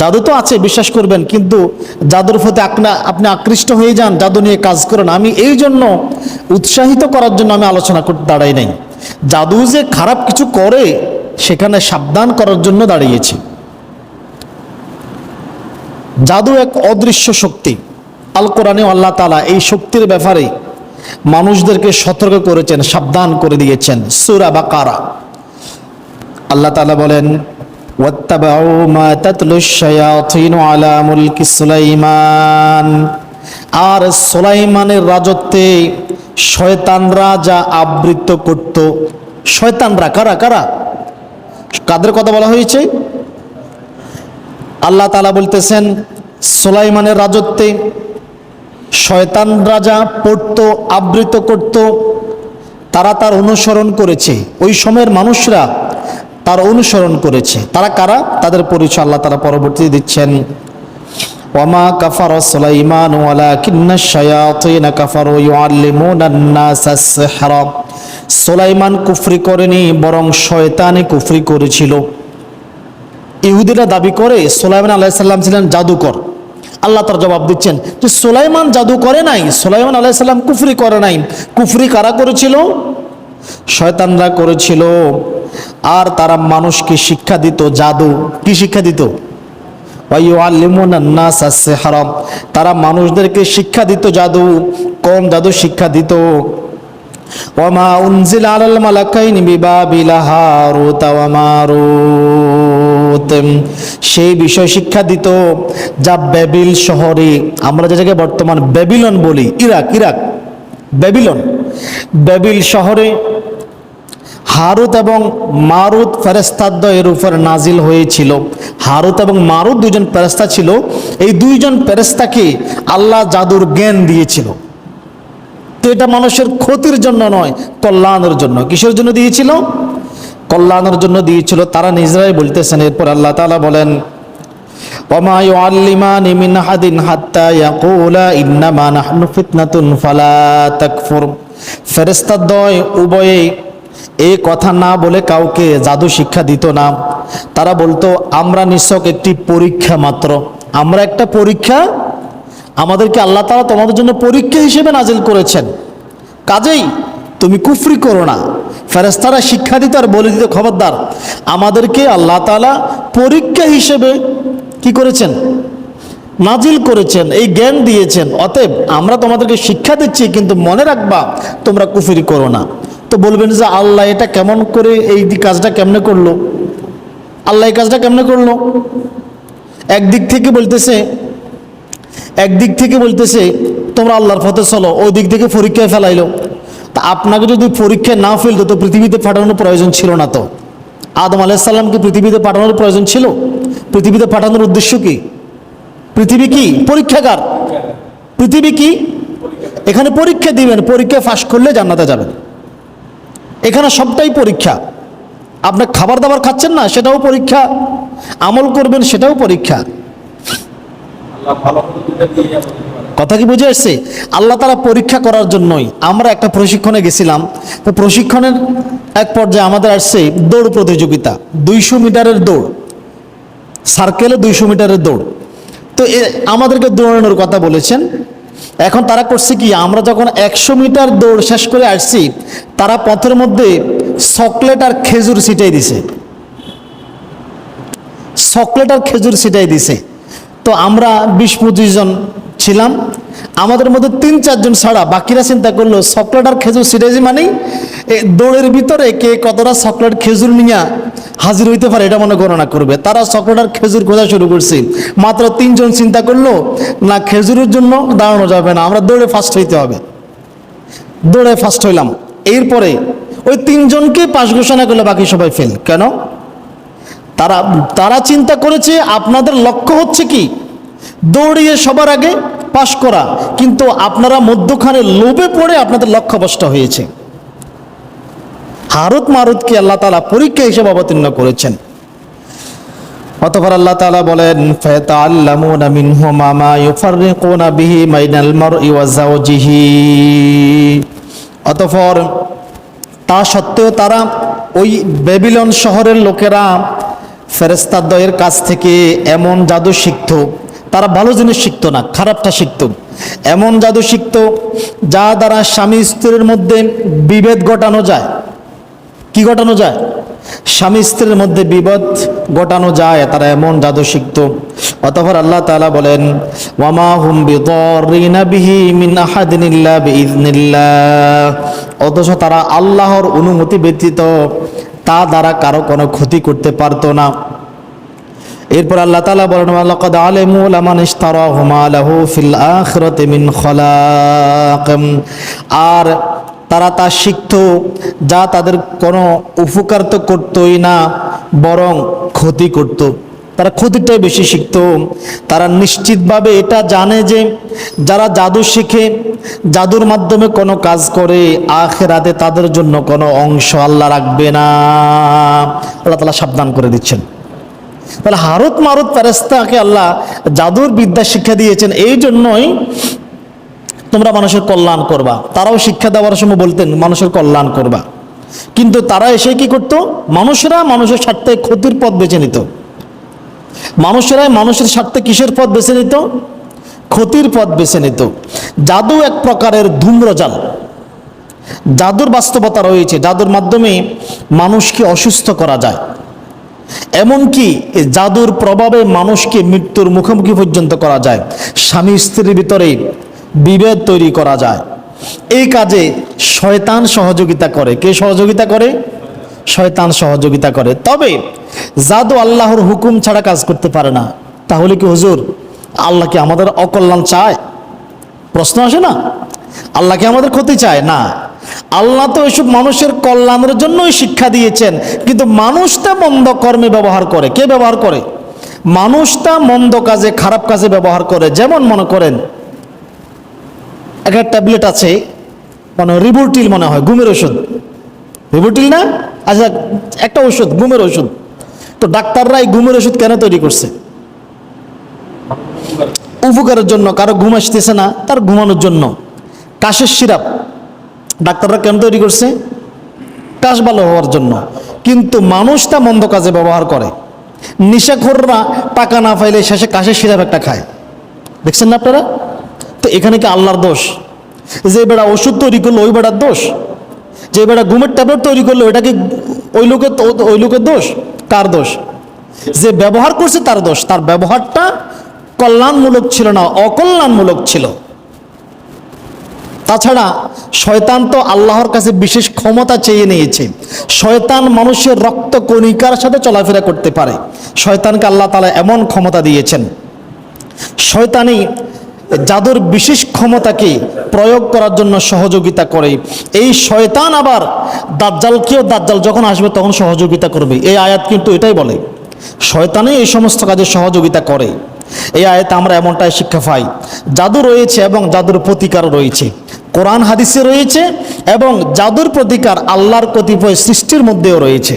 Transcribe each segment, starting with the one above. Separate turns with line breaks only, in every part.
জাদু তো আছে, বিশ্বাস করবেন, কিন্তু জাদুর প্রতি আপনা আকৃষ্ট হয়ে যান, জাদু নিয়ে কাজ করেন। আমি এই জন্য উৎসাহিত করার জন্য আমি আলোচনা করতে দাঁড়াই নাই। জাদু যে খারাপ কিছু করে, সেখানে সাবধান করার জন্য দাঁড়িয়েছি। জাদু এক অদৃশ্য শক্তি। আল কোরআনে আল্লাহ তালা এই শক্তির ব্যাপারে মানুষদেরকে সতর্ক করেছেন, সাবধান করে দিয়েছেন। সুরা বা কারা আল্লাহ তালা বলেন واتبعوا ما تتلو الشياطين على ملك সুলাইমান আর সুলাইমানের রাজত্বে শয়তানরা যা আবৃত্ত করত শয়তানরা কারা কারা কাদের কথা বলা হয়েছে আল্লাহ তালা বলতেছেন সুলাইমানের রাজত্বে শয়তান রাজা পড়তো আবৃত করত তারা তার অনুসরণ করেছে ওই সময়ের মানুষরা তার অনুসরণ করেছে। তারা কারা? তাদের পরিচয় আল্লাহ তারা পরবর্তী দিচ্ছেন। ওয়ামা কাফার সুলাইমান ওয়ালা কিন্না শায়াতিন কাফারু ইউআল্লিমুনা আন-নাস আস-সিহরা সুলাইমান কুফরি করেনি, বরং শয়তানে কুফরি করেছিল। ইহুদিরা দাবি করে, সোলাইমান আলাইসাল্লাম ছিলেন জাদুকর। আল্লাহ তার জবাব দিচ্ছেন যে সোলাইমান জাদু করে নাই, সোলাইমান আলাইসাল্লাম কুফরি করে নাই। কুফরি কারা করেছিল? শয়তানরা করেছিল। আর তারা মানুষকে শিক্ষা দিত, জাদু। কি শিক্ষা দিত? তারা মানুষদেরকে শিক্ষা দিত, জাদু। কোন জাদু শিক্ষা দিত। সেই বিষয় শিক্ষা দিত যা বেবিল শহরে, আমরা যেটাকে বর্তমান বেবিলন বলি, ইরাক ইরাক। বেবিলন। বেবিল শহরে হারুত এবং মারুত এর উপর নাজিল হয়েছিল। হারুত এবং মারুত দুজন ফেরেস্তা ছিল। এই দুইজন ফেরেস্তাকে আল্লাহ জাদুর জ্ঞান দিয়েছিল। তো এটা মানুষের ক্ষতির জন্য নয়, কল্যাণের জন্য। কিসের জন্য দিয়েছিল? কল্যাণের জন্য দিয়েছিল। তারা নিজেরাই বলতেছেন, এরপর আল্লাহ তালা বলেন ফেরেশতাদ্বয় উভয়ে এই কথা না বলে কাউকে জাদু শিক্ষা দিত না। তারা বলতো, আমরা নিছক একটি পরীক্ষা মাত্র। আমরা একটা পরীক্ষা? আমাদেরকে আল্লাহ তাআলা তোমাদের জন্য পরীক্ষা হিসেবে নাজিল করেছেন। কাজেই তুমি কুফরি করো না। ফেরেস্তারা শিক্ষা দিত আর বলে দিত, খবরদার, আমাদেরকে আল্লাহ তাআলা পরীক্ষা হিসেবে কি করেছেন? নাজিল করেছেন, এই জ্ঞান দিয়েছেন। অতএব আমরা তোমাদেরকে শিক্ষা দিচ্ছি, কিন্তু মনে রাখবা, তোমরা কুফরি করো না। তো বলবেন যে আল্লাহ এটা কেমন করে এই কাজটা কেমনে করল? আল্লাহ এই কাজটা কেমনে করল? একদিক থেকে বলতেছে, একদিক থেকে বলতেছে, তোমরা আল্লাহর পথে চলো ওই দিক থেকে পরীক্ষায় ফেলাইলো। তা আপনাকে যদি পরীক্ষায় না ফেলতো, তো পৃথিবীতে পাঠানোর প্রয়োজন ছিল না তো। আদম আলাইসাল্লামকে পৃথিবীতে পাঠানোর প্রয়োজন ছিল? পৃথিবীতে পাঠানোর উদ্দেশ্য কি? পৃথিবী কি? পরীক্ষাগার। পৃথিবী কি? এখানে পরীক্ষা দিবেন, পরীক্ষা ফাঁস করলে জান্নাতে যাবেন। এখানে সবটাই পরীক্ষা। আপনি খাবার দাবার খাচ্ছেন না, সেটাও পরীক্ষা। আমল করবেন, সেটাও পরীক্ষা। কথা কি বুঝে আসছে আল্লাহ তারা পরীক্ষা করার জন্যই আমরা একটা প্রশিক্ষণে গেছিলাম। তো প্রশিক্ষণের এক পর্যায়ে আমাদের আসছে দৌড় প্রতিযোগিতা। দুইশো মিটারের দৌড়। সার্কেলে দুইশো মিটারের দৌড়। তো আমাদেরকে দৌড়ানোর কথা বলেছেন। এখন তারা করছে কি, আমরা যখন একশো মিটার দৌড় শেষ করে আসছি, তারা পথের মধ্যে চকলেট আর খেজুর ছিটাই দিছে। চকলেট আর খেজুর ছিটাই দিছে। তো আমরা বিশ পঁচিশ জন ছিলাম। আমাদের মধ্যে তিন চারজন ছাড়া বাকিরা চিন্তা করল, চকলেট আর খেজুর ছিটাইছি মানে এ দৌড়ের ভিতরে কে কতটা চকলেট, খেজুর নিয়ে হাজির হইতে পারে এটা মনে গণনা করবে। তারা চকলেট আর খেজুর খোঁজা শুরু করছে। মাত্র তিনজন চিন্তা করল, না খেজুরের জন্য দাঁড়ানো যাবে না, আমরা দৌড়ে ফার্স্ট হইতে হবে। দৌড়ে ফার্স্ট হইলাম। এরপরে ওই তিনজনকে পাশ ঘোষণা করলে, বাকি সবাই ফেল কেন? তারা তারা চিন্তা করেছে আপনাদের লক্ষ্য হচ্ছে কি? দৌড়িয়ে সবার আগে পাশ করা। কিন্তু আপনারা মধ্যখানে লোভে পড়ে আপনাদের লক্ষ্যভ্রষ্ট হয়েছে। হারুত মারুতকে আল্লাহ তালা পরীক্ষা হিসেবে অবতীর্ণ করেছেন। অতঃপর আল্লাহ তাআলা বলেন ফায়াতাআল্লামুনা মিনহুমা মা ইউফাররিকুনা বিহি বাইনাল মারই ওয়া যাওজিহি। অতঃপর তা সত্ত্বেও তারা ওই বেবিলন শহরের লোকেরা ফেরেস্তাদ্বয়ের কাছ থেকে এমন জাদু শিখত, তারা ভালো জিনিস শিখতো না, খারাপটা শিখত। এমন জাদু শিখত, যা দ্বারা স্বামী স্ত্রীর মধ্যে বিভেদ ঘটানো যায়। কি ঘটানো যায়? স্বামী স্ত্রীর মধ্যে বিপদ ঘটানো যায়, তারা এমন জাদু শিখত। অতঃপর আল্লাহ তাআলা বলেন, ওয়ামা হুম বিহি অথচ তারা আল্লাহর অনুমতি ব্যতীত তা দ্বারা কারও কোনো ক্ষতি করতে পারত না। এরপর আল্লাহ তালা বলেন লকদ আলেমুল লাহু ফিল মিন আর তারা তা শিখত, যা তাদের কোনো উপকার তো করতোই না, বরং ক্ষতি করত। তারা ক্ষতিটাই বেশি শিখত। তারা নিশ্চিতভাবে এটা জানে যে যারা জাদু শিখে, জাদুর মাধ্যমে কোনো কাজ করে, আখেরাতে তাদের জন্য কোনো অংশ আল্লাহ রাখবে না। আল্লাহ তালা সাবধান করে দিচ্ছেন। তাহলে হারত মারত ফেরেস্তাকে আল্লাহ জাদুর বিদ্যা শিক্ষা দিয়েছেন, এই জন্যই তোমরা মানুষের কল্যাণ করবা। তারাও শিক্ষা দেওয়ার সময় বলতেন, মানুষের কল্যাণ করবা। কিন্তু তারা এসে কি করত? মানুষেরা মানুষের স্বার্থে ক্ষতির পথ বেছে নিত। মানুষেরাই মানুষের স্বার্থে কিসের পথ বেছে নিত? ক্ষতির পথ বেছে নিত। জাদু এক প্রকারের ধূম্রজাল। জাদুর বাস্তবতা রয়েছে। জাদুর মাধ্যমে মানুষকে অসুস্থ করা যায়। এমনকি জাদুর প্রভাবে মানুষকে মৃত্যুর মুখোমুখি পর্যন্ত করা যায়। স্বামী স্ত্রীর ভিতরে বিভেদ তৈরি করা যায়। এই কাজে শয়তান সহযোগিতা করে। কে সহযোগিতা করে? শয়তান সহযোগিতা করে। তবে জাদু আল্লাহর হুকুম ছাড়া কাজ করতে পারে না। তাহলে কি হুজুর, আল্লাহ কি আমাদের অকল্যাণ চায়? প্রশ্ন আসে না? আল্লাহ কি আমাদের ক্ষতি চায়? না। আল্লাহ তো এসব মানুষের কল্যাণের জন্যই শিক্ষা দিয়েছেন, কিন্তু মানুষ তা মন্দ কর্মে ব্যবহার করে। কে ব্যবহার করে? মানুষ তা মন্দ কাজে, খারাপ কাজে ব্যবহার করে। যেমন মনে করেন একটা ট্যাবলেট আছে মানে রিবুটিল মনে হয়, ঘুমের ওষুধ। রিবুটিল না? আচ্ছা একটা ওষুধ ঘুমের ওষুধ তো ডাক্তাররা এই ঘুমের ওষুধ কেন তৈরি করছে? উপকারের জন্য, কারও ঘুম আসতেছে না, তার ঘুমানোর জন্য। কাশের সিরাপ ডাক্তাররা কেন তৈরি করছে? কাশ ভালো হওয়ার জন্য। কিন্তু মানুষ তা মন্দ কাজে ব্যবহার করে। নিশাখোররা টাকা না পাইলে শেষে কাশের সিরাপ একটা খায়। দেখছেন না আপনারা? তো এখানে কি আল্লাহর দোষ? যে বেড়া ওষুধ তৈরি করল, ওই বেড়ার দোষ? যে বেড়া ঘুমের ট্যাবলেট তৈরি করল এটা কি ওই লোকের ওই লোকের দোষ? কার দোষ? যে ব্যবহার করছে তার দোষ। তার ব্যবহারটা কল্যাণমূলক ছিল না, অকল্যাণমূলক ছিল। তাছাড়া শয়তান তো আল্লাহর কাছে বিশেষ ক্ষমতা চেয়ে নিয়েছে। শয়তান মানুষের রক্ত কণিকার সাথে চলাফেরা করতে পারে। শয়তানকে আল্লাহ তালা এমন ক্ষমতা দিয়েছেন। শয়তানি জাদুর বিশেষ ক্ষমতাকে প্রয়োগ করার জন্য সহযোগিতা করে। এই শয়তান আবার দাজ্জালকেও দাজ্জাল যখন আসবে তখন সহযোগিতা করবে। এই আয়াত কিন্তু এটাই বলে শয়তানে এই সমস্ত কাজে সহযোগিতা করে। এই আয়াতে আমরা এমনটাই শিক্ষা পাই, জাদু রয়েছে এবং জাদুর প্রতিকার রয়েছে। কোরআন হাদিসে রয়েছে এবং জাদুর প্রতিকার আল্লাহর কতিপয় সৃষ্টির মধ্যেও রয়েছে।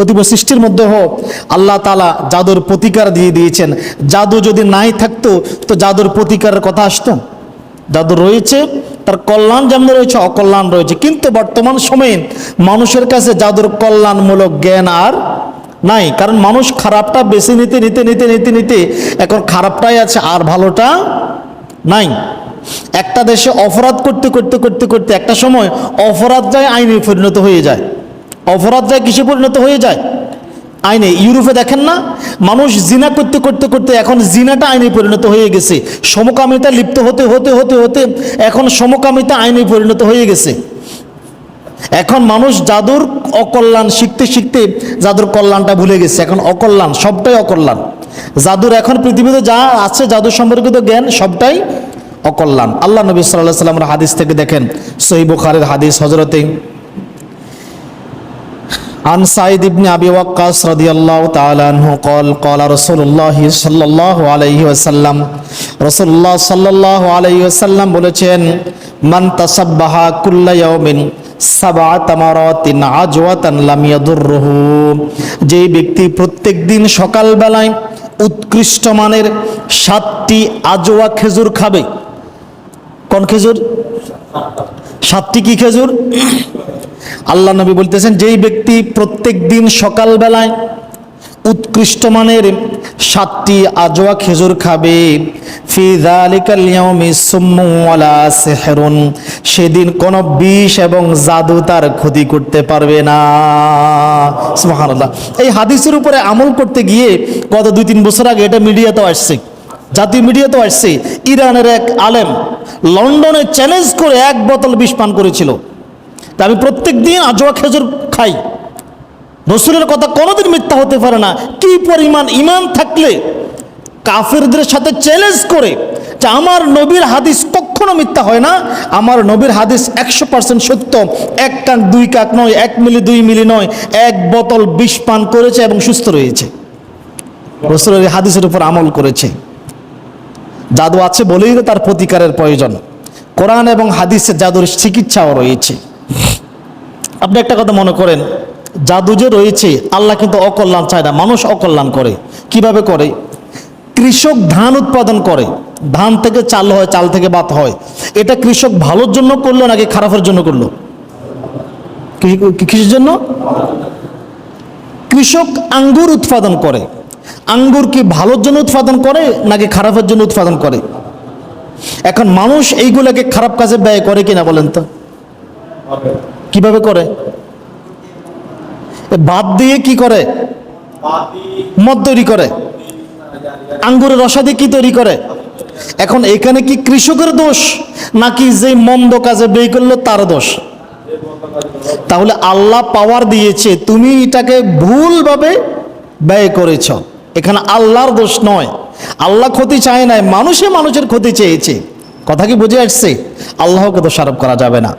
কতিপয় সৃষ্টির মধ্যে হোক, আল্লাহ তালা জাদুর প্রতিকার দিয়ে দিয়েছেন। জাদু যদি নাই থাকতো, তো জাদুর প্রতিকারের কথা আসতো। জাদু রয়েছে, তার কল্যাণ যেমন রয়েছে, অকল্যাণ রয়েছে। কিন্তু বর্তমান সময়ে মানুষের কাছে জাদুর কল্যাণমূলক জ্ঞান আর নাই। কারণ মানুষ খারাপটা বেশি নিতে নিতে নিতে নিতে নিতে এখন খারাপটাই আছে, আর ভালোটা নাই। একটা দেশে অপরাধ করতে করতে করতে করতে একটা সময় অপরাধ যায় আইনে পরিণত হয়ে যায়। অপরাধ যায় কিসে পরিণত হয়ে যায়? আইনে, ইউরোপে দেখেন না? মানুষ জিনা করতে করতে করতে এখন জিনাটা আইনে পরিণত হয়ে গেছে। সমকামিতা লিপ্ত হতে হতে হতে হতে এখন সমকামিতা আইনে পরিণত হয়ে গেছে। এখন মানুষ জাদুর অকল্যাণ শিখতে শিখতে জাদুর কল্যাণটা ভুলে গেছে। এখন অকল্যাণ, সবটাই অকল্যাণ। জাদুর এখন পৃথিবীতে যা আছে জাদু সম্পর্কিত জ্ঞান, সবটাই অকল্যাণ। আল্লাহ নবী সাল্লাহ সাল্লামের হাদিস থেকে দেখেন সহি বুখারের হাদিস হজরতে عن سعيد بن أبي وقاص رضي الله تعالى عنه قال قال رسول الله صلى الله عليه وسلم رسول الله صلى الله عليه وسلم বলেছেন মান তাসাব্বাহা কুল্লা ইয়াউমিন সাবআ তামারাতিন আজওয়াতান লাম ইয়াদুররুহু যে ব্যক্তি প্রত্যেক দিন সকালবেলায় উৎকৃষ্ট মানের সাতটি আজওয়া খেজুর খাবে কোন খেজুর সাতটি কি খেজুর আল্লাহ নবী বলতেছেন, যেই ব্যক্তি প্রত্যেক দিন সকালবেলায় উৎকৃষ্ট মানের সাতটি আজোয়া খেজুর খাবে সেদিন কোন বিষ এবং জাদু তার ক্ষতি করতে পারবে না। এই হাদিসের উপরে আমল করতে গিয়ে গত দুই তিন বছর আগে এটা মিডিয়াতেও আসছে, জাতীয় মিডিয়াতেও আসছে, ইরানের এক আলেম লন্ডনে চ্যালেঞ্জ করে এক বোতল বিষ পান করেছিল। তা আমি প্রত্যেক দিন আজোয়া খেজুর খাই। রসুলের কথা কোনোদিন মিথ্যা হতে পারে না। কি পরিমাণ ইমান থাকলে কাফেরদের সাথে চ্যালেঞ্জ করে যে আমার নবীর হাদিস কখনো মিথ্যা হয় না, আমার নবীর হাদিস একশো পার্সেন্ট সত্য। এক কাক দুই কাক নয়, এক মিলি দুই মিলি নয়, এক বোতল বিষ পান করেছে এবং সুস্থ রয়েছে। রসুলের হাদিসের উপর আমল করেছে। জাদু আছে বলেই তার প্রতিকারের প্রয়োজন। কোরআন এবং হাদিসের জাদুর চিকিৎসাও রয়েছে। আপনি একটা কথা মনে করেন, জাদু যে রয়েছে, আল্লাহ কিন্তু অকল্যাণ চায় না, মানুষ অকল্যাণ করে। কীভাবে করে? কৃষক ধান উৎপাদন করে। ধান থেকে চাল হয়, চাল থেকে ভাত হয়। এটা কৃষক ভালোর জন্য করল নাকি খারাপের জন্য করল? কি- কি- জন্য? কৃষক আঙ্গুর উৎপাদন করে। আঙ্গুর কি ভালোর জন্য উৎপাদন করে নাকি খারাপের জন্য উৎপাদন করে? এখন মানুষ এইগুলোকে খারাপ কাজে ব্যয় করে কিনা বলেন তো? কীভাবে করে? বাদ দিয়ে কি করে? মদ তৈরি করে। আঙ্গুরের রসাদি কি তৈরি করে? এখন এখানে কি কৃষকের দোষ? নাকি যে মন্দ কাজে ব্যয় করল তার দোষ? তাহলে আল্লাহ পাওয়ার দিয়েছে, তুমি এটাকে ভুলভাবে ব্যয় করেছ। এখানে আল্লাহর দোষ নয়। আল্লাহ ক্ষতি চায় নাই, মানুষে মানুষের ক্ষতি চেয়েছে। কথা কি বুঝে আসছে? আল্লাহকে দোষারোপ করা যাবে না।